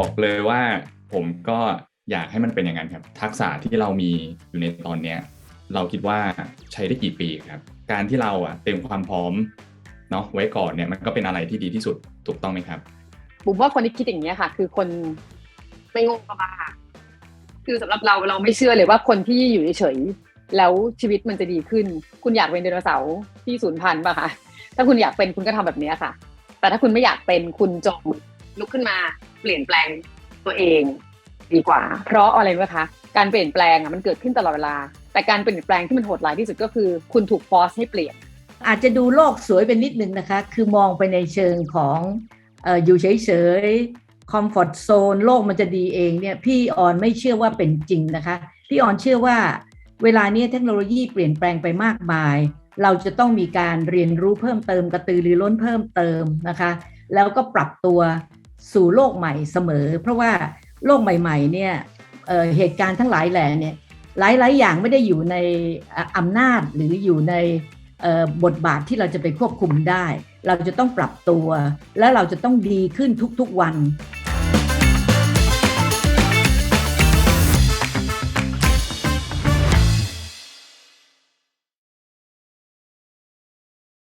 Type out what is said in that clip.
อกเลยว่าผมก็อยากให้มันเป็นอย่างนั้นครับ ทักษะที่เรามีอยู่ในตอนเนี้ยเราคิดว่าใช้ได้กี่ปีครับ การที่เราอะเตรียมความพร้อมเนาะไว้ก่อนเนี่ยมันก็เป็นอะไรที่ดีที่สุดถูกต้องไหมครับบุ๋มว่าคนที่คิดอย่างนี้ยค่ะ คือคนไม่โง่ก็บ้าคือสำหรับเราเราไม่เชื่อเลยว่าคนที่อยู่เฉยๆแล้วชีวิตมันจะดีขึ้น คุณอยากเป็นไดโนเสาร์ที่สูญพันธุ์ป่ะคะถ้าคุณอยากเป็นคุณก็ทำแบบนี้ค่ะ แต่ถ้าคุณไม่อยากเป็นคุณจงลุกขึ้นมา เปลี่ยนแปลงตัวเองดีกว่า เพราะอะไรไหมคะ การเปลี่ยนแปลงอะมันเกิดขึ้นตลอดเวลา แต่การเปลี่ยนแปลงที่มันโหดร้ายที่สุดก็คือคุณถูกฟอสให้เปลี่ยน อาจจะดูโลกสวยเป็นนิดนึงนะคะ คือมองไปในเชิงของออยู่เฉยๆคอมฟอร์ z โซนโลกมันจะดีเองเนี่ยพี่ออนไม่เชื่อว่าเป็นจริงนะคะ พี่ออนเชื่อว่าเวลานี้เทคโนโลยีเปลี่ยนแปลงไปมากมาย เราจะต้องมีการเรียนรู้เพิ่มเติมกระตือรือร้นเพิ่มเติมนะคะ แล้วก็ปรับตัว สู่โลกใหม่เสมอ เพราะว่าโลกใหม่ๆเนี่ยเเหตุการณ์ทั้งหลายแหล่เนี่ยหลายๆ อย่างไม่ได้อยู่ในอำนาจหรืออยู่ในบทบาทที่เราจะไปควบคุมได้ เราจะต้องปรับตัว และเราจะต้องดีขึ้นทุกๆวัน